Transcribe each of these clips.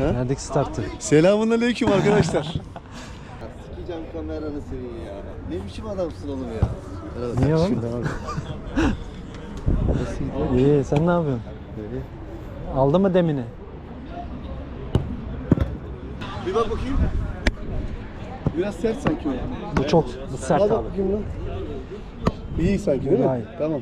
Verdik startı. Selamun aleyküm arkadaşlar. Sikeceğim kameranı senin ya. Ne biçim adamsın oğlum ya. Niye oğlum? İyi sen ne yapıyorsun? Aldı mı demini? Bir bak bakayım. Biraz sert sanki o. Bu çok bu sert Al bak abi. bakayım lan. İyi sanki değil mi? İyi. Tamam.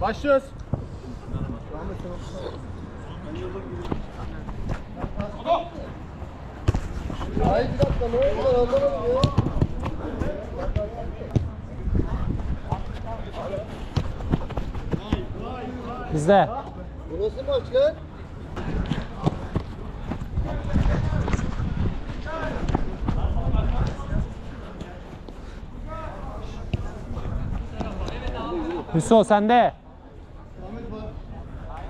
Başlıyoruz. Hayır bir dakika ne oldu ben anlamadım ya. Bizde. Bu nasıl maç lan? Hüso sende.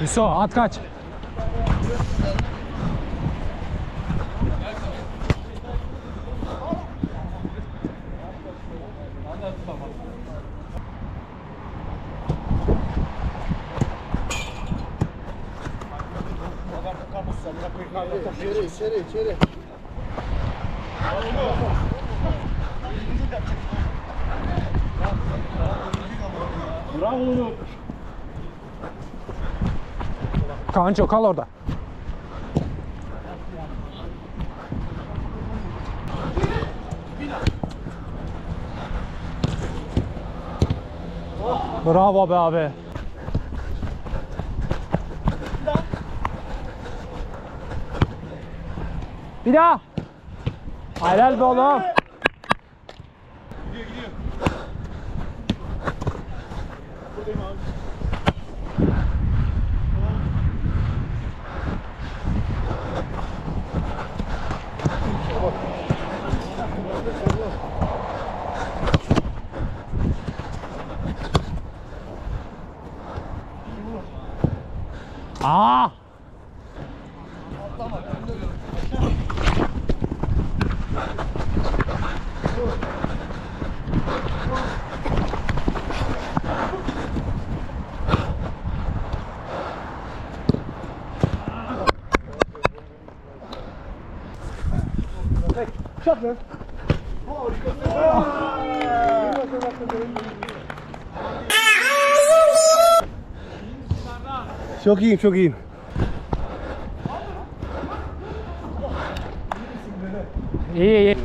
Hüso at kaç. İçeri içeri içeri. Kanço kal orada. Bravo be abi. Bir daha. Helal be oğlum. Aa! Çok iyiyim çok iyiyim. İyi iyi.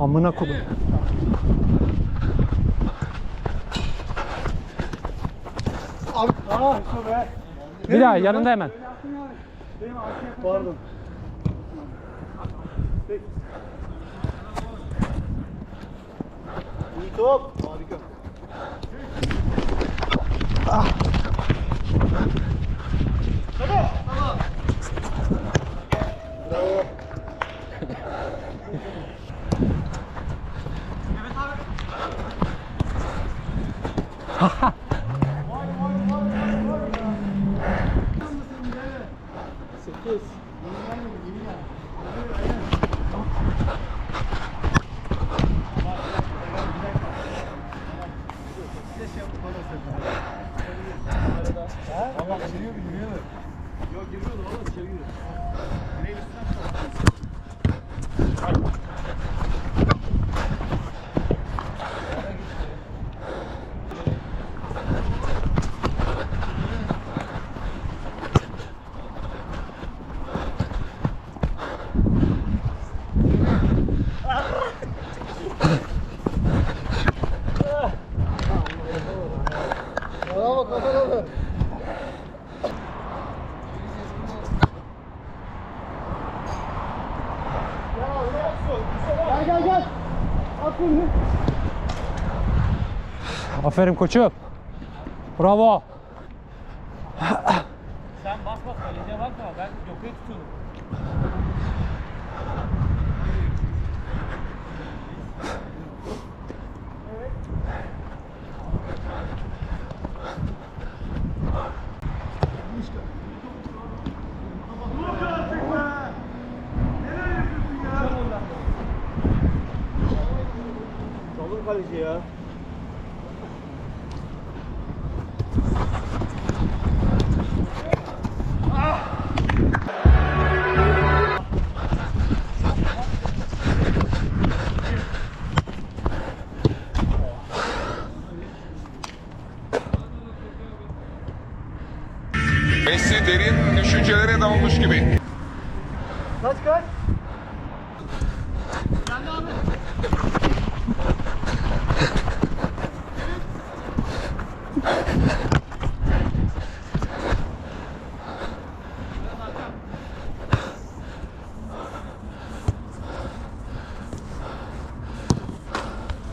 Amına kodum. Bir daha yanında hemen. Pardon. İyi top. Harika. Yok girmiyordu valla içeri giriyordu. Direğin üstüne atladı. Aferin koçum. Bravo. Kaleci ya. Derin düşüncelere dalmış gibi. Kaç kaç?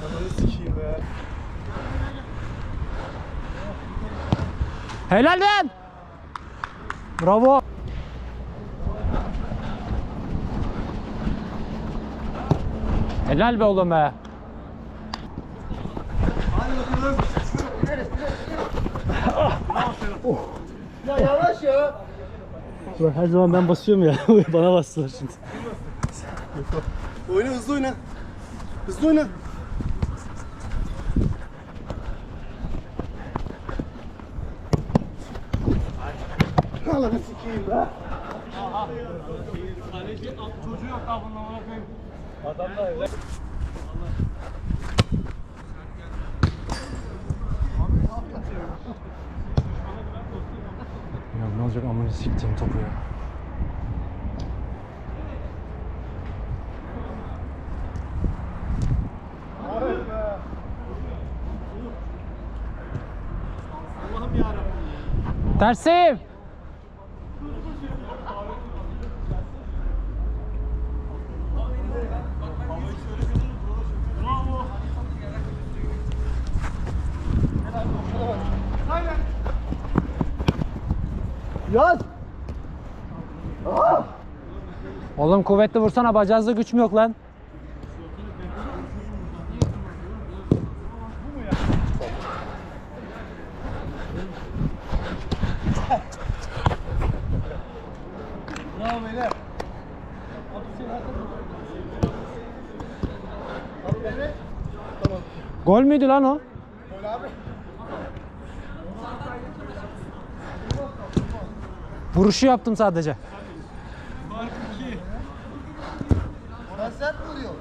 Ananı sikeyim be. Helal lan. Bravo. Helal be oğlum be. Ya yavaş ya. Her zaman ben basıyorum ya. Bana bastılar şimdi. Oyna hızlı oyna. Hızlı oyna. Ananı sikeyim be. Kaleci çocuğu yok daha bunun amına koyayım. Ya ne olacak amına siktiğim topu ya. Tersim. Oğlum kuvvetli vursana bacağınızda güç mü yok lan? Gol müydü lan o? Vuruşu yaptım sadece. Sen sert mi vuruyorsun?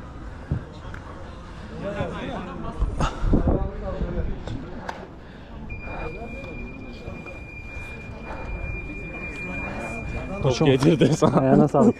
Koçum. Yedirdi sana. Ayağına sağlık.